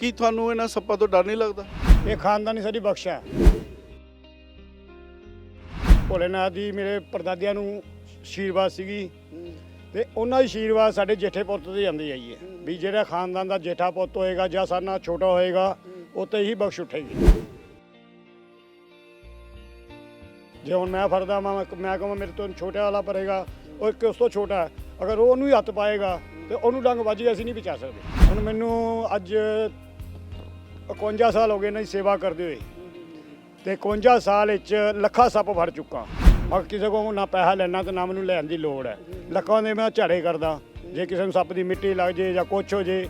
ਕੀ ਤੁਹਾਨੂੰ ਇਹਨਾਂ ਸੱਪਾਂ ਤੋਂ ਡਰ ਨਹੀਂ ਲੱਗਦਾ? ਇਹ ਖਾਨਦਾਨੀ ਸਾਡੀ ਬਖਸ਼ ਹੈ। ਭੋਲੇਨਾਥ ਦੀ ਮੇਰੇ ਪਰਦਾਦਿਆਂ ਨੂੰ ਆਸ਼ੀਰਵਾਦ ਸੀਗੀ ਤੇ ਉਹਨਾਂ ਦੀ ਆਸ਼ੀਰਵਾਦ ਸਾਡੇ ਜੇਠੇ ਪੁੱਤ ਤੇ ਜਾਂਦੀ ਆਈ ਹੈ ਵੀ ਜਿਹੜਾ ਖਾਨਦਾਨ ਦਾ ਜੇਠਾ ਪੁੱਤ ਹੋਏਗਾ ਜਾਂ ਸਾਡਾ ਛੋਟਾ ਹੋਏਗਾ, ਉਹ ਤੇ ਹੀ ਬਖਸ਼ ਉੱਠੇਗੀ। ਜੇ ਹੁਣ ਮੈਂ ਫਰਦਾ ਮੈਂ ਮੈਂ ਕਹਾਂ ਮੇਰੇ ਤੋਂ ਛੋਟਾ ਵਾਲਾ ਪਰੇਗਾ ਉਹ ਇੱਕ ਉਸ ਤੋਂ ਛੋਟਾ ਹੈ। ਅਗਰ ਉਹ ਉਹਨੂੰ ਹੀ ਹੱਥ ਪਾਏਗਾ ਤੇ ਉਹਨੂੰ ਡੰਗ ਵੱਜ ਅਸੀਂ ਨਹੀਂ ਬਚਾ ਸਕਦੇ। ਹੁਣ ਮੈਨੂੰ ਅੱਜ 51 ਸਾਲ ਹੋ ਗਏ ਇਹਨਾਂ ਦੀ ਸੇਵਾ ਕਰਦੇ ਹੋਏ। ਤੇ 51 ਸਾਲ ਵਿੱਚ ਲੱਖਾਂ ਸੱਪ ਫੜ ਚੁੱਕਾ। ਮੈਂ ਕਿਸੇ ਕੋਲ ਨਾ ਪੈਸਾ ਲੈਣਾ ਤੇ ਨਾ ਮੈਨੂੰ ਲੈਣ ਦੀ ਲੋੜ ਹੈ। ਲੱਖਾਂ ਦੇ ਮੈਂ ਝਾੜੇ ਕਰਦਾ। ਜੇ ਕਿਸੇ ਨੂੰ ਸੱਪ ਦੀ ਮਿੱਟੀ ਲੱਗ ਜੇ ਜਾਂ ਕੁਛ ਹੋ ਜੇ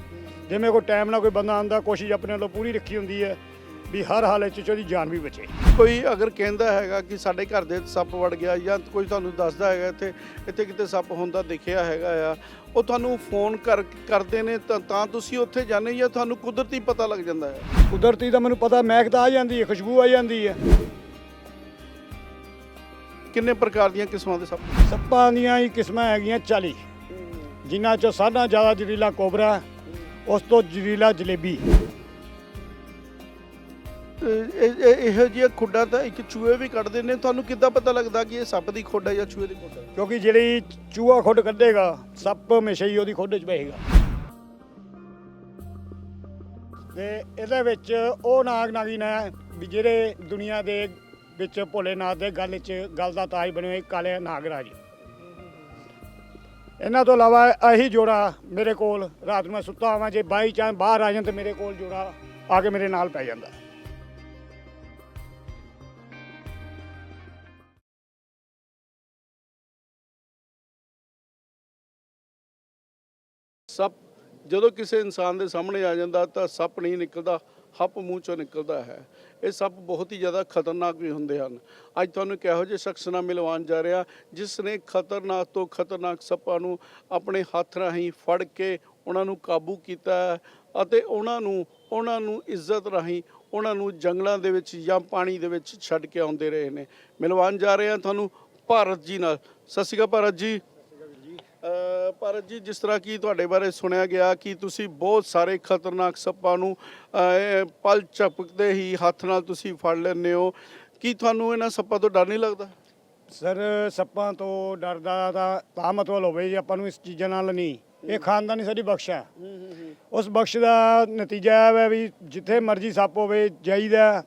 ਜੇ ਮੇਰੇ ਕੋਲ ਟਾਈਮ ਨਾਲ ਕੋਈ ਬੰਦਾ ਆਂਦਾ ਕੋਸ਼ਿਸ਼ ਆਪਣੇ ਵੱਲੋਂ ਪੂਰੀ ਰੱਖੀ ਹੁੰਦੀ ਹੈ ਵੀ ਹਰ ਹਾਲਤ 'ਚ ਉਹਦੀ ਜਾਨ ਵੀ ਬਚੇ। ਕੋਈ ਅਗਰ ਕਹਿੰਦਾ ਹੈਗਾ ਕਿ ਸਾਡੇ ਘਰ ਦੇ ਸੱਪ ਵੜ ਗਿਆ ਜਾਂ ਕੋਈ ਤੁਹਾਨੂੰ ਦੱਸਦਾ ਹੈਗਾ, ਇੱਥੇ ਇੱਥੇ ਕਿਤੇ ਸੱਪ ਹੁੰਦਾ, ਦਿਖਿਆ ਹੈਗਾ ਆ ਉਹ ਤੁਹਾਨੂੰ ਫੋਨ ਕਰ ਕਰਦੇ ਨੇ ਤਾਂ ਤਾਂ ਤੁਸੀਂ ਉੱਥੇ ਜਾਂਦੇ ਜਾਂ ਤੁਹਾਨੂੰ ਕੁਦਰਤੀ ਪਤਾ ਲੱਗ ਜਾਂਦਾ ਹੈ? ਕੁਦਰਤੀ ਤਾਂ ਮੈਨੂੰ ਪਤਾ ਮਹਿਕ ਤਾਂ ਆ ਜਾਂਦੀ ਹੈ ਖੁਸ਼ਬੂ ਆ ਜਾਂਦੀ ਹੈ। ਕਿੰਨੇ ਪ੍ਰਕਾਰ ਦੀਆਂ ਕਿਸਮਾਂ ਦੇ ਸੱਪ? ਸੱਪਾਂ ਦੀਆਂ ਹੀ ਕਿਸਮਾਂ ਹੈਗੀਆਂ 40 ਜਿਨ੍ਹਾਂ 'ਚੋਂ ਨਾਲੋਂ ਜ਼ਿਆਦਾ ਜ਼ਹਿਰੀਲਾ ਕੋਬਰਾ ਉਸ ਤੋਂ ਜ਼ਹਿਰੀਲਾ ਜਲੇਬੀ। ਇਹ- ਇਹ- ਇਹੋ ਜਿਹੀਆਂ ਖੁੱਡਾਂ ਤਾਂ ਇੱਕ ਚੂਹੇ ਵੀ ਕੱਢਦੇ ਨੇ। ਤੁਹਾਨੂੰ ਕਿੱਦਾਂ ਪਤਾ ਲੱਗਦਾ ਕਿ ਇਹ ਸੱਪ ਦੀ ਖੁੱਡ ਹੈ ਜਾਂ ਚੂਹੇ ਦੀ ਖੁੱਡ ਹੈ? ਕਿਉਂਕਿ ਜਿਹੜੀ ਚੂਹਾ ਖੁੱਡ ਕੱਢੇਗਾ, ਸੱਪ ਹਮੇਸ਼ਾ ਹੀ ਉਹਦੀ ਖੁੱਡ 'ਚ ਬਹੇਗਾ ਤੇ ਇਹਦੇ ਵਿੱਚ ਉਹ ਨਾਗ ਨਾਗਿਨ ਹੈ ਵੀ ਜਿਹੜੇ ਦੁਨੀਆ ਦੇ ਵਿੱਚ ਭੋਲੇਨਾਥ ਦੇ ਗੱਲ 'ਚ, ਗੱਲ ਦਾ ਤਾਜ ਬਣੇ ਹੋਏ ਕਾਲੇ ਨਾਗਰਾਜ। ਇਹਨਾਂ ਤੋਂ ਇਲਾਵਾ ਇਹੀ ਜੋੜਾ ਮੇਰੇ ਕੋਲ, ਰਾਤ ਨੂੰ ਮੈਂ ਸੁੱਤਾ ਆਵਾਂ ਜੇ ਬਾਈ ਚਾਂ ਬਾਹਰ ਆ ਜਾਣ ਤੇ ਮੇਰੇ ਕੋਲ ਜੋੜਾ ਆ ਕੇ ਮੇਰੇ ਨਾਲ ਪੈ ਜਾਂਦਾ। ਸੱਪ, ਜਦੋਂ ਕਿਸੇ ਇਨਸਾਨ ਦੇ ਸਾਹਮਣੇ ਆ ਜਾਂਦਾ ਤਾਂ ਸੱਪ ਨਹੀਂ ਨਿਕਲਦਾ, ਹੱਪ ਮੂੰਹ ਚੋਂ ਨਿਕਲਦਾ ਹੈ। ਇਹ ਸੱਪ ਬਹੁਤ ਹੀ ਜ਼ਿਆਦਾ ਖਤਰਨਾਕ ਵੀ ਹੁੰਦੇ ਹਨ। ਅੱਜ ਤੁਹਾਨੂੰ ਕਿਹੋ ਜਿਹੇ ਸ਼ਖਸ ਨਾਲ ਮਿਲਵਾਉਣ ਜਾ ਰਿਹਾ, ਜਿਸ ਨੇ ਖਤਰਨਾਕ ਤੋਂ ਖਤਰਨਾਕ ਸੱਪਾਂ ਨੂੰ ਆਪਣੇ ਹੱਥ ਰਾਹੀਂ ਫੜ ਕੇ ਉਹਨਾਂ ਨੂੰ ਕਾਬੂ ਕੀਤਾ ਹੈ ਅਤੇ ਉਹਨਾਂ ਨੂੰ ਉਹਨਾਂ ਨੂੰ ਇੱਜ਼ਤ ਰਾਹੀਂ ਉਹਨਾਂ ਨੂੰ ਜੰਗਲਾਂ ਦੇ ਵਿੱਚ ਜਾਂ ਪਾਣੀ ਦੇ ਵਿੱਚ ਛੱਡ ਕੇ ਆਉਂਦੇ ਰਹੇ ਨੇ। ਮਿਲਵਾਉਣ ਜਾ ਰਹੇ ਹਾਂ ਤੁਹਾਨੂੰ ਭਾਰਤ ਜੀ ਨਾਲ। ਸਤਿ ਸ਼੍ਰੀ ਅਕਾਲ ਭਾਰਤ ਜੀ। ਭਾਰਤ ਜੀ ਜਿਸ ਤਰ੍ਹਾਂ ਕਿ ਤੁਹਾਡੇ ਬਾਰੇ ਸੁਣਿਆ ਗਿਆ ਕਿ ਤੁਸੀਂ ਬਹੁਤ ਸਾਰੇ ਖਤਰਨਾਕ ਸੱਪਾਂ ਨੂੰ ਪਲ ਝਪਕਦੇ ਹੀ ਹੱਥ ਨਾਲ ਤੁਸੀਂ ਫੜ ਲੈਂਦੇ ਹੋ। ਕੀ ਤੁਹਾਨੂੰ ਇਹਨਾਂ ਸੱਪਾਂ ਤੋਂ ਡਰ ਨਹੀਂ ਲੱਗਦਾ? ਸਰ ਸੱਪਾਂ ਤੋਂ ਡਰਦਾ ਤਾਂ ਤਾਂ ਮਤਲਬ ਹੋਵੇ ਜੇ ਆਪਾਂ ਨੂੰ ਇਸ ਚੀਜ਼ਾਂ ਨਾਲ ਨਹੀਂ। ਇਹ ਖਾਨਦਾਨੀ ਸਾਡੀ ਬਖਸ਼ ਹੈ। ਉਸ ਬਖਸ਼ ਦਾ ਨਤੀਜਾ ਇਹ ਹੈ ਵੀ ਜਿੱਥੇ ਮਰਜ਼ੀ ਸੱਪ ਹੋਵੇ ਜਾਈਦਾ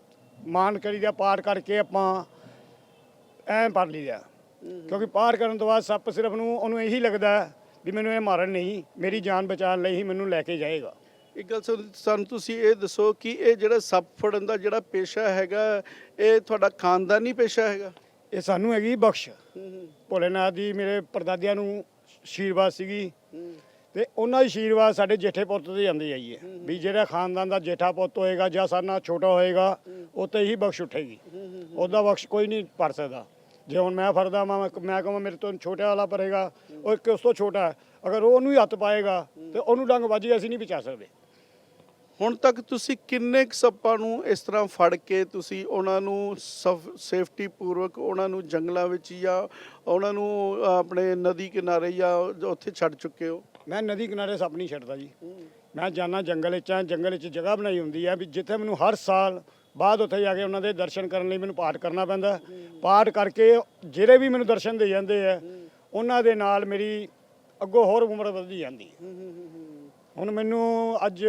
ਮਾਨ ਕਰੀਦਾ ਪਾਰ ਕਰਕੇ ਆਪਾਂ ਐਂ ਪੜ ਲਈਦਾ। ਕਿਉਂਕਿ ਪਾਰ ਕਰਨ ਤੋਂ ਬਾਅਦ ਸੱਪ ਸਿਰਫ ਨੂੰ ਉਹਨੂੰ ਇਹੀ ਲੱਗਦਾ ਹੈ ਵੀ ਮੈਨੂੰ ਇਹ ਮਾਰਨ ਨਹੀਂ ਮੇਰੀ ਜਾਨ ਬਚਾਉਣ ਲਈ ਹੀ ਮੈਨੂੰ ਲੈ ਕੇ ਜਾਏਗਾ। ਇੱਕ ਗੱਲ ਸਾਨੂੰ- ਸਾਨੂੰ ਤੁਸੀਂ ਇਹ ਦੱਸੋ ਕਿ ਇਹ ਜਿਹੜਾ ਸੱਪ ਫੜਨ ਦਾ ਜਿਹੜਾ ਪੇਸ਼ਾ ਹੈਗਾ ਇਹ ਤੁਹਾਡਾ ਖਾਨਦਾਨੀ ਪੇਸ਼ਾ ਹੈਗਾ? ਇਹ ਸਾਨੂੰ ਹੈਗੀ ਬਖਸ਼। ਭੋਲੇਨਾਥ ਦੀ ਮੇਰੇ ਪਰਦਾਦਿਆਂ ਨੂੰ ਆਸ਼ੀਰਵਾਦ ਸੀਗੀ। ਤੇ ਉਹਨਾਂ ਦੀ ਆਸ਼ੀਰਵਾਦ ਸਾਡੇ ਜੇਠੇ ਪੁੱਤ ਤੇ ਜਾਂਦੀ ਆਈ ਹੈ। ਵੀ ਜਿਹੜਾ ਖਾਨਦਾਨ ਦਾ ਜੇਠਾ ਪੁੱਤ ਹੋਏਗਾ ਜਾਂ ਸਾਡਾ ਛੋਟਾ ਹੋਏਗਾ ਉਹ ਤੇ ਹੀ ਬਖਸ਼ ਉੱਠੇਗੀ। ਉਹਦਾ ਬਖਸ਼ ਕੋਈ ਨਹੀਂ ਭਰ ਸਕਦਾ। ਜੇ ਹੁਣ ਮੈਂ ਫਰਦਾ ਮੈਂ ਮੈਂ ਕਹਾਂ ਮੇਰੇ ਤੋਂ ਛੋਟਾ ਵਾਲਾ ਪਰੇਗਾ ਉਹ ਇੱਕ ਉਸ ਤੋਂ ਛੋਟਾ ਹੈ। ਅਗਰ ਉਹ ਉਹਨੂੰ ਹੀ ਹੱਥ ਪਾਏਗਾ ਤੇ ਉਹਨੂੰ ਡੰਗ ਵੱਜ ਅਸੀਂ ਨਹੀਂ ਬਚਾ ਸਕਦੇ। ਹੁਣ ਤੱਕ ਤੁਸੀਂ ਕਿੰਨੇ ਕੁ ਸੱਪਾਂ ਨੂੰ ਇਸ ਤਰ੍ਹਾਂ ਫੜ ਕੇ ਤੁਸੀਂ ਉਹਨਾਂ ਨੂੰ ਸੇਫਟੀ ਪੂਰਵਕ ਉਹਨਾਂ ਨੂੰ ਜੰਗਲਾਂ ਵਿੱਚ ਜਾਂ ਉਹਨਾਂ ਨੂੰ ਆਪਣੇ ਨਦੀ ਕਿਨਾਰੇ ਜਾਂ ਉੱਥੇ ਛੱਡ ਚੁੱਕੇ ਹੋ? ਮੈਂ ਨਦੀ ਕਿਨਾਰੇ ਸੱਪ ਨਹੀਂ ਛੱਡਦਾ ਜੀ। ਮੈਂ ਜਾਣਾ ਜੰਗਲ ਵਿੱਚ ਆ ਜੰਗਲ ਵਿੱਚ ਜਗ੍ਹਾ ਬਣਾਈ ਹੁੰਦੀ ਹੈ ਵੀ ਜਿੱਥੇ ਮੈਨੂੰ ਹਰ ਸਾਲ ਬਾਅਦ ਉੱਥੇ ਜਾ ਕੇ ਉਹਨਾਂ ਦੇ ਦਰਸ਼ਨ ਕਰਨ ਲਈ ਮੈਨੂੰ ਪਾਠ ਕਰਨਾ ਪੈਂਦਾ। ਪਾਠ ਕਰਕੇ ਜਿਹੜੇ ਵੀ ਮੈਨੂੰ ਦਰਸ਼ਨ ਦੇ ਜਾਂਦੇ ਆ, ਉਹਨਾਂ ਦੇ ਨਾਲ ਮੇਰੀ ਅੱਗੋਂ ਹੋਰ ਉਮਰ ਵਧਦੀ ਜਾਂਦੀ ਹੈ ਹੁਣ ਮੈਨੂੰ ਅੱਜ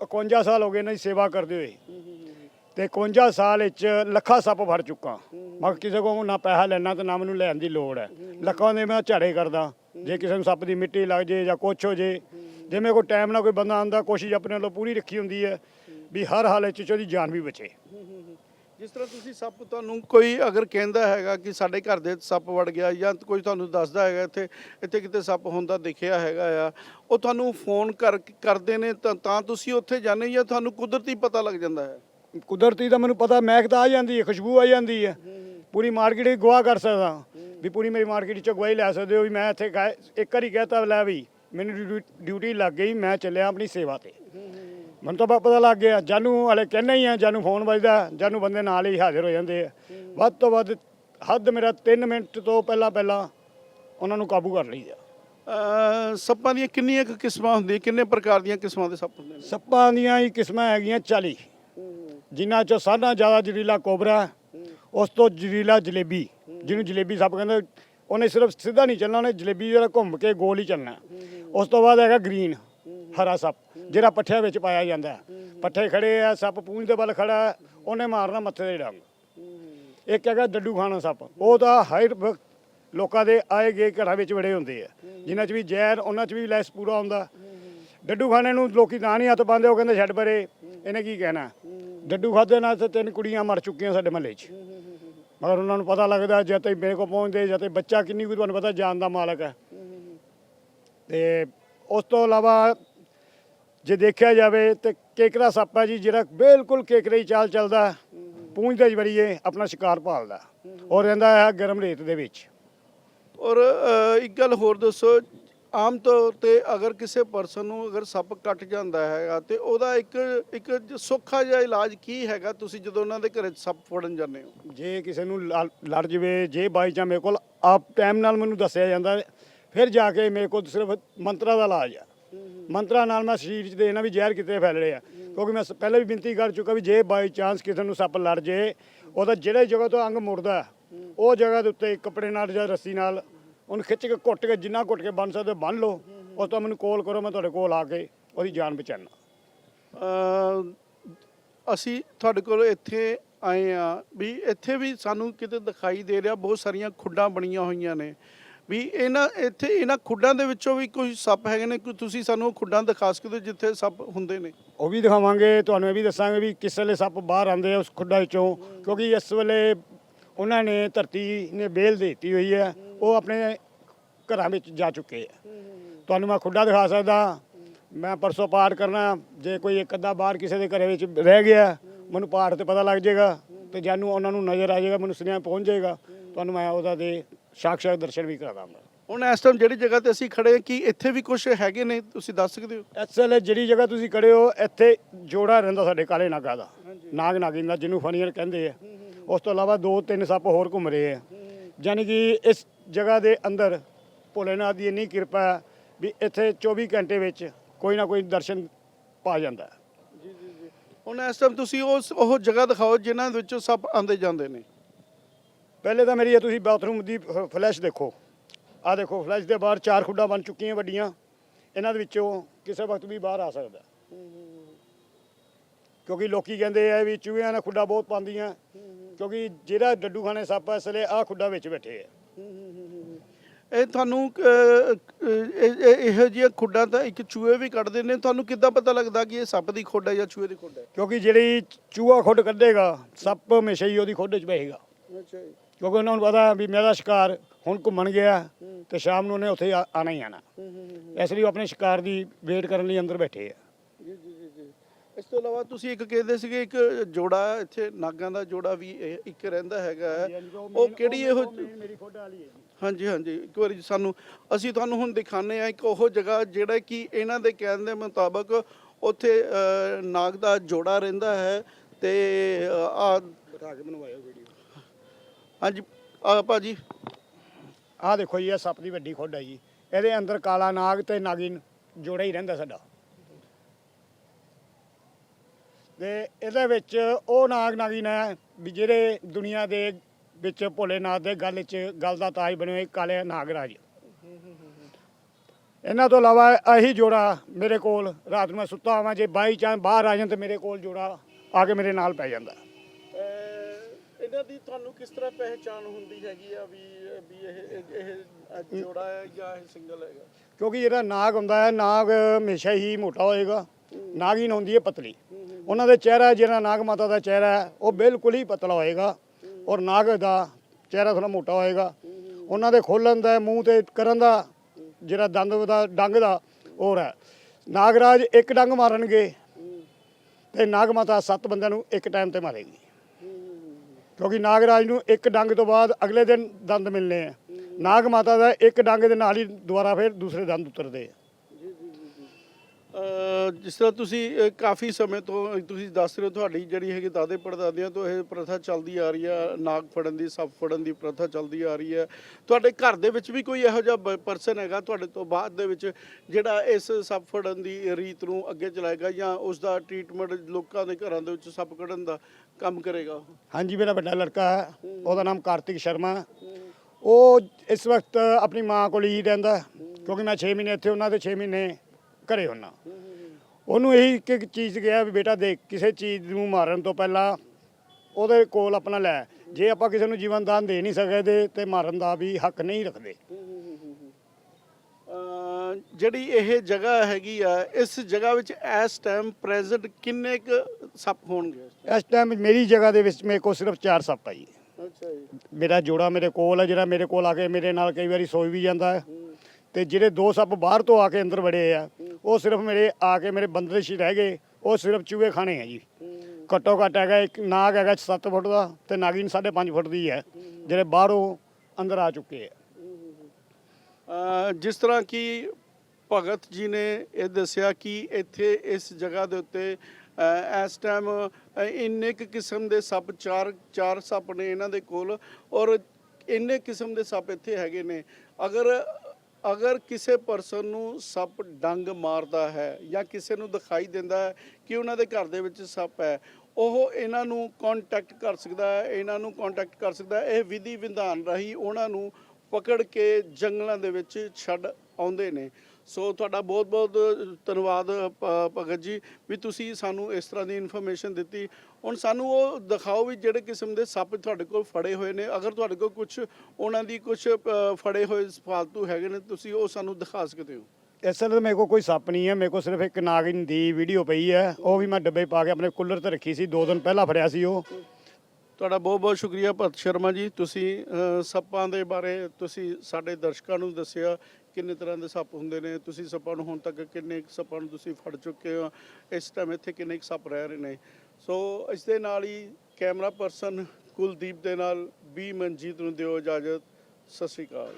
51 ਸਾਲ ਹੋ ਗਏ ਇਹਨਾਂ ਦੀ ਸੇਵਾ ਕਰਦੇ ਹੋਏ। ਤੇ 51 ਸਾਲ ਵਿੱਚ ਲੱਖਾਂ ਸੱਪ ਫੜ ਚੁੱਕਾ। ਮੈਂ ਕਿਸੇ ਕੋਲ ਨਾ ਪੈਸਾ ਲੈਣਾ ਤੇ ਨਾ ਮੈਨੂੰ ਲੈਣ ਦੀ ਲੋੜ ਹੈ ਲੱਖਾਂ ਦੇ ਮੈਂ ਝਾੜੇ ਕਰਦਾ। ਜੇ ਕਿਸੇ ਨੂੰ ਸੱਪ ਦੀ ਮਿੱਟੀ ਲੱਗ ਜੇ ਜਾਂ ਕੁਛ ਹੋ ਜੇ। ਜੇ ਮੇਰੇ ਕੋਲ ਟਾਈਮ ਨਾਲ ਕੋਈ ਬੰਦਾ ਆਂਦਾ ਕੋਸ਼ਿਸ਼ ਆਪਣੇ ਵੱਲੋਂ ਪੂਰੀ ਰੱਖੀ ਹੁੰਦੀ ਹੈ ਵੀ ਹਰ ਹਾਲਤ 'ਚ ਉਹਦੀ ਜਾਨ ਵੀ ਬਚੇ। ਜਿਸ ਤਰ੍ਹਾਂ ਤੁਸੀਂ ਸੱਪ ਤੁਹਾਨੂੰ ਕੋਈ ਅਗਰ ਕਹਿੰਦਾ ਹੈਗਾ ਕਿ ਸਾਡੇ ਘਰ ਦੇ ਸੱਪ ਵੜ ਗਿਆ ਜਾਂ ਕੋਈ ਤੁਹਾਨੂੰ ਦੱਸਦਾ ਹੈਗਾ ਇੱਥੇ ਇੱਥੇ ਕਿਤੇ ਸੱਪ ਹੁੰਦਾ ਦਿਖਿਆ ਹੈਗਾ ਆ ਉਹ ਤੁਹਾਨੂੰ ਫੋਨ ਕਰ ਕਰਦੇ ਨੇ ਤਾਂ ਤਾਂ ਤੁਸੀਂ ਉੱਥੇ ਜਾਂਦੇ ਜਾਂ ਤੁਹਾਨੂੰ ਕੁਦਰਤੀ ਪਤਾ ਲੱਗ ਜਾਂਦਾ ਹੈ? ਕੁਦਰਤੀ ਤਾਂ ਮੈਨੂੰ ਪਤਾ ਮਹਿਕ ਤਾਂ ਆ ਜਾਂਦੀ ਹੈ ਖੁਸ਼ਬੂ ਆ ਜਾਂਦੀ ਹੈ। ਪੂਰੀ ਮਾਰਕੀਟ ਹੀ ਗਵਾਹ ਕਰ ਸਕਦਾ ਵੀ ਪੂਰੀ ਮੇਰੀ ਮਾਰਕੀਟ ਚੋਂ ਗਵਾਹੀ ਲੈ ਸਕਦੇ ਹੋ ਵੀ ਮੈਂ ਇੱਥੇ ਇੱਕ ਵਾਰੀ ਕਹਤਾ ਲੈ ਵੀ ਮੈਨੂੰ ਡਿਊ- ਡਿਊਟੀ ਲੱਗ ਗਈ ਮੈਂ ਚੱਲਿਆ ਆਪਣੀ ਸੇਵਾ ਤੇ। ਮੈਨੂੰ ਤਾਂ ਪ- ਪਤਾ ਲੱਗ ਗਿਆ ਜਾਨੂੰ ਹਲੇ ਕਹਿੰਦਾ ਹੀ ਆ ਜਾਨੂੰ ਫੋਨ ਵੱਜਦਾ ਜਾਨੂੰ ਬੰਦੇ ਨਾਲ ਹੀ ਹਾਜ਼ਰ ਹੋ ਜਾਂਦੇ ਆ। ਵੱਧ ਤੋਂ ਵੱਧ ਹੱਦ ਮੇਰਾ 3 ਮਿੰਟ ਤੋਂ ਪਹਿਲਾਂ ਪਹਿਲਾਂ ਉਹਨਾਂ ਨੂੰ ਕਾਬੂ ਕਰ ਲਈਦਾ। ਅਹ ਸੱਪਾਂ ਦੀਆਂ ਕਿੰਨੀਆਂ ਕੁ ਕਿਸਮਾਂ ਹੁੰਦੀਆਂ ਕਿੰਨੇ ਪ੍ਰਕਾਰ ਦੀਆਂ ਕਿਸਮਾਂ ਦੇ ਸੱਪ ਹੁੰਦੇ ਨੇ? ਸੱਪਾਂ ਦੀਆਂ ਹੀ ਕਿਸਮਾਂ ਹੈਗੀਆਂ 40 ਜਿਨ੍ਹਾਂ ਚੋਂ ਸਾਰਿਆਂ ਨਾਲੋਂ ਜ਼ਿਆਦਾ ਜ਼ਹਿਰੀਲਾ ਕੋਬਰਾ ਉਸ ਤੋਂ ਜ਼ਹਿਰੀਲਾ ਜਲੇਬੀ ਜਿਹਨੂੰ ਜਲੇਬੀ ਸੱਪ ਕਹਿੰਦੇ ਉਹਨੇ ਸਿਰਫ ਸਿੱਧਾ ਨਹੀਂ ਚੱਲਣਾ ਉਹਨੇ ਜਲੇਬੀ ਜਿਹੜਾ ਘੁੰਮ ਕੇ ਗੋਲ ਹੀ ਚੱਲਣਾ। ਉਸ ਤੋਂ ਬਾਅਦ ਹੈਗਾ ਗ੍ਰੀਨ ਹਰਾ ਸੱਪ। ਜਿਹੜਾ ਪੱਠਿਆਂ ਵਿੱਚ ਪਾਇਆ ਜਾਂਦਾ। ਪੱਠੇ ਖੜੇ ਆ ਸੱਪ ਪੂੰਝ ਦੇ ਵੱਲ ਖੜਾ ਉਹਨੇ ਮਾਰਨਾ ਮੱਥੇ ਦੇ ਡੰਗ ਇੱਕ ਹੈਗਾ ਡੱਡੂ ਖਾਣਾ ਸੱਪ। ਉਹ ਤਾਂ ਹਾਈਟ ਲੋਕਾਂ ਦੇ ਆਏ ਗਏ ਘਰਾਂ ਵਿੱਚ ਬੜੇ ਹੁੰਦੇ ਆ। ਜਿਨ੍ਹਾਂ 'ਚ ਵੀ ਜ਼ਹਿਰ ਉਹਨਾਂ 'ਚ ਵੀ ਲੈਸ ਪੂਰਾ ਹੁੰਦਾ। ਡੱਡੂ ਖਾਣੇ ਨੂੰ ਲੋਕੀ ਤਾਂ ਨਹੀਂ ਹੱਥ ਪਾਉਂਦੇ ਉਹ ਕਹਿੰਦੇ ਛੱਡ ਪਰੇ। ਇਹਨੇ ਕੀ ਕਹਿਣਾ? ਡੱਡੂ ਖਾਦੇ ਨਾਲ ਤੇ ਤਿੰਨ ਕੁੜੀਆਂ ਮਰ ਚੁੱਕੀਆਂ ਸਾਡੇ ਮਹੱਲੇ 'ਚ। ਮਗਰ ਉਹਨਾਂ ਨੂੰ ਪਤਾ ਲੱਗਦਾ ਜਦ ਤੱਕ ਮੇਰੇ ਕੋਲ ਪਹੁੰਚਦੇ ਜਦ ਤੱਕ ਬੱਚਾ ਕਿੰਨੀ ਕੁ ਤੁਹਾਨੂੰ ਪਤਾ ਜਾਨ ਦਾ ਮਾਲਕ ਹੈ। ਤੇ ਉਸ ਤੋਂ ਇਲਾਵਾ ਜੇ ਦੇਖਿਆ ਜਾਵੇ ਤੇ ਕੇਕਰਾ ਸੱਪ ਹੈ ਜੀ ਜਿਹੜਾ ਬਿਲਕੁਲ ਕੇਕਰੇ ਚਾਲ ਚੱਲਦਾ ਪੂੰਝਦੇ ਜਵਰੀਏ ਆਪਣਾ ਸ਼ਿਕਾਰ ਭਾਲਦਾ ਔਰ ਰਹਿੰਦਾ ਹੈ ਗਰਮ ਰੇਤ ਦੇ ਵਿੱਚ। ਔਰ ਇੱਕ ਗੱਲ ਹੋਰ ਦੱਸੋ ਆਮ ਤੌਰ ਤੇ ਅਗਰ ਕਿਸੇ ਪਰਸਨ ਨੂੰ ਅਗਰ ਸੱਪ ਕੱਟ ਜਾਂਦਾ ਹੈਗਾ ਤੇ ਉਹਦਾ ਇੱਕ ਇੱਕ ਜ- ਸੌਖਾ ਜਿਹਾ ਇਲਾਜ ਕੀ ਹੈਗਾ? ਤੁਸੀਂ ਜਦੋਂ ਉਹਨਾਂ ਦੇ ਘਰੇ ਸੱਪ ਫੜਨ ਜਾਂਦੇ ਹੋ। ਜੇ ਕਿਸੇ ਨੂੰ ਲ- ਲੜ ਜਵੇ ਜੇ ਬਾਈ ਜਾਂ ਮੇਰੇ ਕੋਲ ਆਪ ਟਾਈਮ ਨਾਲ ਮੈਨੂੰ ਦੱਸਿਆ ਜਾਂਦਾ ਫਿਰ ਜਾ ਕੇ ਮੇਰੇ ਕੋਲ ਸਿਰਫ ਮੰਤਰਾਂ ਦਾ ਇਲਾਜ ਆ। ਮੰਤਰਾਂ ਨਾਲ ਮੈਂ ਸਰੀਰ 'ਚ ਦੇਣਾ ਵੀ ਜ਼ਹਿਰ ਕਿਤੇ ਫੈਲ ਰਿਹਾ ਕਿਉਂਕਿ ਮੈਂ ਸ- ਪਹਿਲਾਂ ਵੀ ਬੇਨਤੀ ਕਰ ਚੁੱਕਾ ਵੀ ਜੇ ਬਾਈ ਚਾਂਸ ਕਿਸੇ ਨੂੰ ਸੱਪ ਲੜ ਜੇ ਉਹਦਾ ਜਿਹੜੇ ਜਗ੍ਹਾ ਤੋਂ ਅੰਗ ਮੁੜਦਾ, ਉਹ ਜਗ੍ਹਾ ਦੇ ਉੱਤੇ ਕੱਪੜੇ ਨਾਲ ਜਾਂ ਰੱਸੀ ਨਾਲ ਉਹਨੂੰ ਖਿੱਚ ਕੇ ਘੁੱਟ ਕੇ ਜਿੰਨਾ ਘੁੱਟ ਕੇ ਬੰਨ ਸਕਦੇ ਹੋ, ਬੰਨ ਲਓ। ਉਹ ਤੋਂ ਮੈਨੂੰ ਕਾਲ ਕਰੋ, ਮੈਂ ਤੁਹਾਡੇ ਕੋਲ ਆ ਕੇ ਉਹਦੀ ਜਾਨ ਬਚਾਉਣਾ। ਅਹ, ਅਸੀਂ ਤੁਹਾਡੇ ਕੋਲ ਇੱਥੇ ਆਏ ਆ ਵੀ ਇੱਥੇ ਵੀ ਸਾਨੂੰ ਕਿਤੇ ਦਿਖਾਈ ਦੇ ਰਿਹਾ ਬਹੁਤ ਸਾਰੀਆਂ ਖੁੱਡਾਂ ਬਣੀਆਂ ਹੋਈਆਂ ਨੇ। ਵੀ ਇਹਨਾਂ, ਇੱਥੇ ਇਹਨਾਂ ਖੁੱਡਾਂ ਦੇ ਵਿੱਚੋਂ ਵੀ ਕੋਈ ਸੱਪ ਹੈਗੇ ਨੇ, ਕੋਈ ਤੁਸੀਂ ਸਾਨੂੰ ਉਹ ਖੁੱਡਾਂ ਦਿਖਾ ਸਕਦੇ ਹੋ ਜਿੱਥੇ ਸੱਪ ਹੁੰਦੇ ਨੇ? ਉਹ ਵੀ ਦਿਖਾਵਾਂਗੇ, ਤੁਹਾਨੂੰ ਇਹ ਵੀ ਦੱਸਾਂਗੇ ਵੀ ਕਿਸ ਵੇਲੇ ਸੱਪ ਬਾਹਰ ਆਉਂਦੇ ਆ ਉਸ ਖੁੱਡਾਂ ਵਿੱਚੋਂ, ਕਿਉਂਕਿ ਇਸ ਵੇਲੇ ਉਹਨਾਂ ਨੇ ਧਰਤੀ ਨੇ ਬੇਲ ਦੇ ਦਿੱਤੀ ਹੋਈ ਹੈ, ਉਹ ਆਪਣੇ ਘਰਾਂ ਵਿੱਚ ਜਾ ਚੁੱਕੇ ਆ। ਤੁਹਾਨੂੰ ਮੈਂ ਖੁੱਡਾ ਦਿਖਾ ਸਕਦਾ, ਮੈਂ ਪਰਸੋਂ ਪਾਠ ਕਰਨਾ, ਜੇ ਕੋਈ ਇੱਕ ਅੱਧਾ ਬਾਹਰ ਕਿਸੇ ਦੇ ਘਰੇ ਵਿੱਚ ਰਹਿ ਗਿਆ, ਮੈਨੂੰ ਪਾਠ ਤੇ ਪਤਾ ਲੱਗ ਜਾਏਗਾ ਤੇ ਜਾਨੂੰ ਉਹਨਾਂ ਨੂੰ ਨਜ਼ਰ ਆ ਜਾਏਗਾ, ਮੈਨੂੰ ਸੁਨੇਹਾ ਪਹੁੰਚ ਜਾਏਗਾ, ਤੁਹਾਨੂੰ ਮੈਂ ਉਹਦਾ ਦੇ ਸਾਕਸ਼ਾਤ ਦਰਸ਼ਨ ਵੀ ਕਰਾ ਦਾਂਗਾ ਹੁਣ ਇਸ ਟਾਈਮ ਜਿਹੜੀ ਜਗ੍ਹਾ ਤੇ ਅਸੀਂ ਖੜੇ ਹਾਂ ਕੀ ਇੱਥੇ ਵੀ ਕੁਝ ਹੈਗੇ ਨੇ? ਤੁਸੀਂ ਦੱਸ ਸਕਦੇ ਹੋ? ਇਸ ਵੇਲੇ ਜਿਹੜੀ ਜਗ੍ਹਾ ਤੁਸੀਂ ਖੜੇ ਹੋ ਇੱਥੇ ਜੋੜਾ ਰਹਿੰਦਾ ਸਾਡੇ ਕਾਲੇ ਨਾਗਾ ਦਾ। ਨਾਗ ਨਾਗਿਨ ਦਾ ਜਿਹਨੂੰ ਫਨੀਅਰ ਕਹਿੰਦੇ ਆ। ਉਸ ਤੋਂ ਇਲਾਵਾ ਦੋ ਤਿੰਨ ਸੱਪ ਹੋਰ ਘੁੰਮ ਰਹੇ ਆ। ਯਾਨੀ ਕਿ ਇਸ ਜਗ੍ਹਾ ਦੇ ਅੰਦਰ ਭੋਲੇਨਾਥ ਦੀ ਇੰਨੀ ਕਿਰਪਾ ਹੈ ਵੀ ਇੱਥੇ 24 ਘੰਟੇ ਵਿੱਚ ਕੋਈ ਨਾ ਕੋਈ ਦਰਸ਼ਨ ਪਾ ਜਾਂਦਾ ਹੈ। ਹੁਣ ਇਸ ਟਾਈਮ ਤੁਸੀਂ ਉਸ ਉਹ ਜਗ੍ਹਾ ਦਿਖਾਓ ਜਿਨ੍ਹਾਂ ਵਿੱਚੋਂ ਸੱਪ ਆਉਂਦੇ ਜਾਂਦੇ ਨੇ। ਪਹਿਲੇ ਤਾਂ ਮੇਰੀ ਇਹ ਤੁਸੀਂ ਬਾਥਰੂਮ ਦੀ ਫਲੈਸ਼ ਦੇਖੋ। ਆਹ ਦੇਖੋ ਫਲੈਸ਼ ਦੇ ਬਾਹਰ ਚਾਰ ਖੁੱਡਾਂ ਬਣ ਚੁੱਕੀਆਂ ਵੱਡੀਆਂ। ਇਹਨਾਂ ਦੇ ਵਿੱਚੋਂ ਕਿਸੇ ਵਕਤ ਵੀ ਬਾਹਰ ਆ ਸਕਦਾ। ਕਿਉਂਕਿ ਲੋਕੀ ਕਹਿੰਦੇ ਆ ਵੀ ਚੂਹਿਆਂ ਨੇ ਖੁੱਡਾ ਬਹੁਤ ਪਾਉਂਦੀਆਂ। ਕਿਉਂਕਿ ਜਿਹੜਾ ਡੱਡੂ ਖਾਨੇ ਸੱਪ ਆ ਇਸ ਲਈ ਆਹ ਖੁੱਡਾ ਵਿੱਚ ਬੈਠੇ ਆ। ਇਹ ਤੁਹਾਨੂੰ ਇਹ- ਜਿਹੀਆਂ ਖੁੱਡਾਂ ਤਾਂ ਇੱਕ ਚੂਹੇ ਵੀ ਕੱਢਦੇ ਨੇ। ਤੁਹਾਨੂੰ ਕਿੱਦਾਂ ਪਤਾ ਲੱਗਦਾ ਕਿ ਇਹ ਸੱਪ ਦੀ ਖੁੱਡ ਹੈ ਜਾਂ ਚੂਹੇ ਦੀ ਖੁੱਡ ਹੈ ਕਿਉਂਕਿ ਜਿਹੜੀ ਚੂਹਾ ਖੁੱਡ ਕੱਢੇਗਾ ਸੱਪ ਹਮੇਸ਼ਾ ਹੀ ਉਹਦੀ ਖੁੱਡ 'ਚ ਬਹੇਗਾ ਅੱਛਾ ਜੀ। ਕਿਉਂਕਿ ਉਹਨਾਂ ਨੂੰ ਪਤਾ ਵੀ ਮੇਰਾ ਸ਼ਿਕਾਰ ਹੁਣ ਘੁੰਮਣ ਗਿਆ ਤੇ ਸ਼ਾਮ ਨੂੰ ਉਹਨੇ ਉੱਥੇ ਆ- ਆਣਾ ਹੀ ਆਣਾ। ਇਸ ਲਈ ਉਹ ਆਪਣੇ ਸ਼ਿਕਾਰ ਦੀ ਵੇਟ ਕਰਨ ਲਈ ਅੰਦਰ ਬੈਠੇ ਆ। ਜੀ ਜੀ ਜੀ ਜੀ। ਇਸ ਤੋਂ ਇਲਾਵਾ ਤੁਸੀਂ ਇੱਕ ਕਹਿੰਦੇ ਸੀਗੇ ਇੱਕ ਜੋੜਾ ਇੱਥੇ ਨਾਗਾਂ ਦਾ ਜੋੜਾ ਵੀ ਇਹ ਇੱਕ ਰਹਿੰਦਾ ਹੈਗਾ ਹੈ। ਉਹ ਕਿਹੜੀ ਇਹੋ ਮੇਰੀ ਖੁੱਡ ਵਾਲੀ ਹੈ ਹਾਂਜੀ ਹਾਂਜੀ। ਇੱਕ ਵਾਰੀ ਸਾਨੂੰ ਅਸੀਂ ਤੁਹਾਨੂੰ ਹੁਣ ਦਿਖਾਣੇ ਆ ਇੱਕ ਉਹ ਜਗ੍ਹਾ ਜਿਹੜਾ ਕਿ ਇਹਨਾਂ ਦੇ ਕਹਿਣ ਦੇ ਮੁਤਾਬਕ ਉੱਥੇ ਨਾਗ ਦਾ ਜੋੜਾ ਰਹਿੰਦਾ ਹੈ ਤੇ ਆ ਬਿਠਾ ਕੇ ਬਣਵਾਇਓ ਵੀਡੀਓ ਹਾਂਜੀ, ਆ ਭਾਜੀ। ਆਹ ਦੇਖੋ ਜੀ, ਇਹ ਸੱਪ ਦੀ ਵੱਡੀ ਖੁੱਡ ਹੈ ਜੀ। ਇਹਦੇ ਅੰਦਰ ਕਾਲਾ ਨਾਗ ਤੇ ਨਾਗਿਨ ਜੋੜਾ ਹੀ ਰਹਿੰਦਾ ਸਾਡਾ। ਤੇ ਇਹਦੇ ਵਿੱਚ ਉਹ ਨਾਗ ਨਾਗਿਨ ਹੈ ਵੀ ਜਿਹੜੇ ਦੁਨੀਆ ਦੇ ਵਿੱਚ ਭੋਲੇਨਾਥ ਦੇ ਗੱਲ 'ਚ ਗੱਲ ਦਾ ਤਾਜ ਬਣੇ ਹੋਏ ਕਾਲੇ ਨਾਗਰਾਜ। ਇਹਨਾਂ ਤੋਂ ਇਲਾਵਾ ਇਹੀ ਜੋੜਾ ਮੇਰੇ ਕੋਲ, ਰਾਤ ਨੂੰ ਮੈਂ ਸੁੱਤਾ ਆਵਾਂ ਜੇ ਬਾਈ ਚਾਂ ਬਾਹਰ ਆ ਜਾਂ ਤੇ ਮੇਰੇ ਕੋਲ ਜੋੜਾ ਆ ਕੇ ਮੇਰੇ ਨਾਲ ਪੈ ਜਾਂਦਾ। ਇਹਨਾਂ ਦੀ ਤੁਹਾਨੂੰ ਕਿਸ ਤਰ੍ਹਾਂ ਪਹਿਚਾਣ ਹੁੰਦੀ ਹੈਗੀ ਆ ਵੀ ਵੀ ਇਹ ਇਹ ਜੋੜਾ ਹੈ ਜਾਂ ਇਹ ਸਿੰਗਲ ਹੈਗਾ? ਕਿਉਂਕਿ ਜਿਹੜਾ ਨਾਗ ਹੁੰਦਾ ਹੈ, ਨਾਗ ਹਮੇਸ਼ਾ ਹੀ ਮੋਟਾ ਹੋਏਗਾ। ਨਾਗਿਨ ਹੁੰਦੀ ਹੈ ਪਤਲੀ। ਉਹਨਾਂ ਦੇ ਚਿਹਰਾ ਜਿਹੜਾ ਨਾਗ ਮਾਤਾ ਦਾ ਚਿਹਰਾ ਹੈ, ਉਹ ਬਿਲਕੁਲ ਹੀ ਪਤਲਾ ਹੋਏਗਾ। ਔਰ ਨਾਗ ਦਾ ਚਿਹਰਾ ਥੋੜਾ ਮੋਟਾ ਹੋਏਗਾ। ਉਹਨਾਂ ਦੇ ਖੋਲਣ ਦਾ, ਮੂੰਹ ਤੇ ਕਰਨ ਦਾ, ਜਿਹੜਾ ਦੰਦ ਦਾ, ਡੰਗ ਦਾ ਹੋਰ ਹੈ। ਨਾਗਰਾਜ ਇੱਕ ਡੰਗ ਮਾਰਨਗੇ ਤੇ ਨਾਗ ਮਾਤਾ ਸੱਤ ਬੰਦਿਆਂ ਨੂੰ ਇੱਕ ਟਾਈਮ ਤੇ ਮਾਰੇਗੀ। ਕਿਉਂਕਿ ਨਾਗਰਾਜ ਨੂੰ ਇੱਕ ਡੰਗ ਤੋਂ ਬਾਅਦ ਅਗਲੇ ਦਿਨ ਦੰਦ ਮਿਲਨੇ ਆ। ਨਾਗ ਮਾਤਾ ਦਾ ਇੱਕ ਡੰਗ ਦੇ ਨਾਲ ਹੀ ਦੁਬਾਰਾ ਫਿਰ ਦੂਸਰੇ ਦੰਦ ਉਤਰਦੇ ਆ। ਜਿਸ ਤਰ੍ਹਾਂ ਤੁਸੀਂ ਅ, ਕਾਫੀ ਸਮੇਂ ਤੋਂ ਤੁਸੀਂ ਦੱਸ ਰਹੇ ਹੋ ਤੁਹਾਡੀ ਜਿਹੜੀ ਹੈਗੀ ਦਾਦੇ ਪੜਦਾਦਿਆਂ ਤੋਂ ਇਹ ਪ੍ਰਥਾ ਚੱਲਦੀ ਆ ਰਹੀ ਹੈ ਨਾਗ ਫੜਨ ਦੀ ਸੱਪ ਫੜਨ ਦੀ ਪ੍ਰਥਾ ਚੱਲਦੀ ਆ ਰਹੀ ਹੈ ਤੁਹਾਡੇ ਘਰ ਦੇ ਵਿੱਚ ਵੀ ਕੋਈ ਇਹੋ ਜਿਹਾ ਪਰਸਨ ਹੈਗਾ ਤੁਹਾਡੇ ਤੋਂ ਬਾਅਦ ਦੇ ਵਿੱਚ ਜਿਹੜਾ ਇਸ ਸੱਪ ਫੜਨ ਦੀ ਰੀਤ ਨੂੰ ਅੱਗੇ ਚਲਾਏਗਾ ਜਾਂ ਉਸ ਦਾ ਟ੍ਰੀਟਮੈਂਟ ਲੋਕਾਂ ਦੇ ਘਰਾਂ ਦੇ ਵਿੱਚ ਸੱਪ ਕੱਢਣ ਦਾ ਕੰਮ ਕਰੇਗਾ ਉਹ? ਹਾਂਜੀ ਮੇਰਾ ਵੱਡਾ ਲੜਕਾ ਹੈ। ਉਹਦਾ ਨਾਮ ਕਾਰਤਿਕ ਸ਼ਰਮਾ। ਹੈ। ਉਹ ਇਸ ਵਕਤ ਆਪਣੀ ਮਾਂ ਕੋਲ ਹੀ ਰਹਿੰਦਾ ਹੈ, ਕਿਉਂਕਿ ਮੈਂ 6 ਮਹੀਨੇ ਇੱਥੇ ਉਹਨਾਂ ਦੇ 6 ਮਹੀਨੇ ਘਰੇ ਹੁੰਨਾ ਉਹਨੂੰ ਇਹੀ ਇੱਕ ਇੱਕ ਚੀਜ਼ ਕਿਹਾ ਵੀ ਬੇਟਾ ਦੇਖ ਕਿਸੇ ਚੀਜ਼ ਨੂੰ ਮਾਰਨ ਤੋਂ ਪਹਿਲਾਂ ਉਹਦੇ ਕੋਲ ਆਪਣਾ ਲੈ। ਜੇ ਆਪਾਂ ਕਿਸੇ ਨੂੰ ਜੀਵਨ ਦਾਨ ਦੇ ਨਹੀਂ ਸਕਦੇ ਤੇ ਮਾਰਨ ਦਾ ਵੀ ਹੱਕ ਨਹੀਂ ਰੱਖਦੇ। ਜਿਹੜੀ ਇਹ ਜਗ੍ਹਾ ਹੈਗੀ ਆ ਇਸ ਜਗ੍ਹਾ ਵਿੱਚ ਇਸ ਟਾਈਮ ਪ੍ਰੈਜ਼ੈਂਟ ਕਿੰਨੇ ਕੁ ਸੱਪ ਹੋਣਗੇ? ਇਸ ਟਾਈਮ ਮੇਰੀ ਜਗ੍ਹਾ ਦੇ ਵਿੱਚ ਮੇਰੇ ਕੋਲ ਸਿਰਫ 4 ਸੱਪ ਆ ਜੀ। ਅੱਛਾ ਜੀ। ਮੇਰਾ ਜੋੜਾ ਮੇਰੇ ਕੋਲ ਹੈ ਜਿਹੜਾ ਮੇਰੇ ਕੋਲ ਆ ਕੇ ਮੇਰੇ ਨਾਲ ਕਈ ਵਾਰੀ ਸੋਈ ਵੀ ਜਾਂਦਾ ਹੈ। ਤੇ ਜਿਹੜੇ ਦੋ ਸੱਪ ਬਾਹਰ ਤੋਂ ਆ ਕੇ ਅੰਦਰ ਵੜੇ ਆ ਉਹ ਸਿਰਫ ਮੇਰੇ ਆ ਕੇ ਮੇਰੇ ਬੰਦਸ਼ ਹੀ ਰਹਿ ਗਏ ਉਹ ਸਿਰਫ ਚੂਹੇ ਖਾਣੇ ਆ ਜੀ। ਘੱਟੋ ਘੱਟ ਹੈਗਾ ਇੱਕ ਨਾਗ ਹੈਗਾ 7 ਫੁੱਟ ਦਾ ਤੇ ਨਾਗਿਨ 5.5 ਫੁੱਟ ਦੀ ਹੈ ਜਿਹੜੇ ਬਾਹਰੋਂ ਅੰਦਰ ਆ ਚੁੱਕੇ ਆ। ਜਿਸ ਤਰ੍ਹਾਂ ਕਿ ਭਗਤ ਜੀ ਨੇ ਇਹ ਦੱਸਿਆ ਕਿ ਇੱਥੇ ਇਸ ਜਗ੍ਹਾ ਦੇ ਉੱਤੇ ਇਸ ਟਾਈਮ ਇੰਨੇ ਕੁ ਕਿਸਮ ਦੇ ਸੱਪ, ਚਾਰ ਚਾਰ ਸੱਪ ਨੇ ਇਹਨਾਂ ਦੇ ਕੋਲ ਔਰ ਇੰਨੇ ਕਿਸਮ ਦੇ ਸੱਪ ਇੱਥੇ ਹੈਗੇ ਨੇ। ਅਗਰ ਅਗਰ ਕਿਸੇ ਪਰਸਨ ਨੂੰ ਸੱਪ ਡੰਗ ਮਾਰਦਾ ਹੈ ਜਾਂ ਕਿਸੇ ਨੂੰ ਦਿਖਾਈ ਦਿੰਦਾ ਹੈ ਕਿ ਉਹਨਾਂ ਦੇ ਘਰ ਦੇ ਵਿੱਚ ਸੱਪ ਹੈ, ਉਹ ਇਹਨਾਂ ਨੂੰ ਕੰਟੈਕਟ ਕਰ ਸਕਦਾ ਹੈ, ਇਹਨਾਂ ਨੂੰ ਕੰਟੈਕਟ ਕਰ ਸਕਦਾ ਹੈ। ਇਹ ਵਿਧੀ ਵਿਧਾਨ ਰਾਹੀਂ ਉਹਨਾਂ ਨੂੰ ਪਕੜ ਕੇ ਜੰਗਲਾਂ ਦੇ ਵਿੱਚ ਛੱਡ ਆਉਂਦੇ ਨੇ। ਸੋ ਤੁਹਾਡਾ ਬਹੁਤ ਬਹੁਤ ਧੰਨਵਾਦ ਭਗਤ ਜੀ ਵੀ ਤੁਸੀਂ ਸਾਨੂੰ ਇਸ ਤਰ੍ਹਾਂ ਦੀ ਇਨਫੋਰਮੇਸ਼ਨ ਦਿੱਤੀ। ਹੁਣ ਸਾਨੂੰ ਉਹ ਦਿਖਾਓ ਵੀ ਜਿਹੜੇ ਕਿਸਮ ਦੇ ਸੱਪ ਤੁਹਾਡੇ ਕੋਲ ਫੜੇ ਹੋਏ ਨੇ। ਅਗਰ ਤੁਹਾਡੇ ਕੋਲ ਕੁਝ ਉਹਨਾਂ ਦੀ ਕੁਝ ਫੜੇ ਹੋਏ ਫਾਲਤੂ ਹੈਗੇ ਨੇ ਤੁਸੀਂ ਉਹ ਸਾਨੂੰ ਦਿਖਾ ਸਕਦੇ ਹੋ। ਇਸ ਵੇਲੇ ਮੇਰੇ ਕੋਲ ਕੋਈ ਸੱਪ ਨਹੀਂ ਹੈ ਮੇਰੇ ਕੋਲ ਸਿਰਫ ਇੱਕ ਨਾਗਿਨ ਦੀ ਵੀਡੀਓ ਪਈ ਹੈ। ਉਹ ਵੀ ਮੈਂ ਡੱਬੇ ਪਾ ਕੇ ਆਪਣੇ ਕੂਲਰ ਤੇ ਰੱਖੀ ਸੀ ਦੋ ਦਿਨ ਪਹਿਲਾਂ ਫੜਿਆ ਸੀ ਉਹ। ਤੁਹਾਡਾ ਬਹੁਤ ਬਹੁਤ ਸ਼ੁਕਰੀਆ ਭਗਤ ਸ਼ਰਮਾ ਜੀ ਤੁਸੀਂ ਸੱਪਾਂ ਦੇ ਬਾਰੇ ਤੁਸੀਂ ਸਾਡੇ ਦਰਸ਼ਕਾਂ ਨੂੰ ਦੱਸਿਆ। ਕਿੰਨੇ ਤਰ੍ਹਾਂ ਦੇ ਸੱਪ ਹੁੰਦੇ ਨੇ? ਤੁਸੀਂ ਸੱਪਾਂ ਨੂੰ ਹੁਣ ਤੱਕ ਕਿੰਨੇ ਕੁ ਸੱਪਾਂ ਨੂੰ ਤੁਸੀਂ ਫੜ ਚੁੱਕੇ ਹੋ? ਇਸ ਟਾਈਮ ਇੱਥੇ ਕਿੰਨੇ ਕੁ ਸੱਪ ਰਹਿ ਰਹੇ ਨੇ? ਸੋ ਇਸ ਦੇ ਨਾਲ ਹੀ ਕੈਮਰਾ ਪਰਸਨ ਕੁਲਦੀਪ ਦੇ ਨਾਲ ਬੀ ਮਨਜੀਤ ਨੂੰ ਦਿਓ ਇਜਾਜ਼ਤ। ਸਤਿ ਸ਼੍ਰੀ ਅਕਾਲ।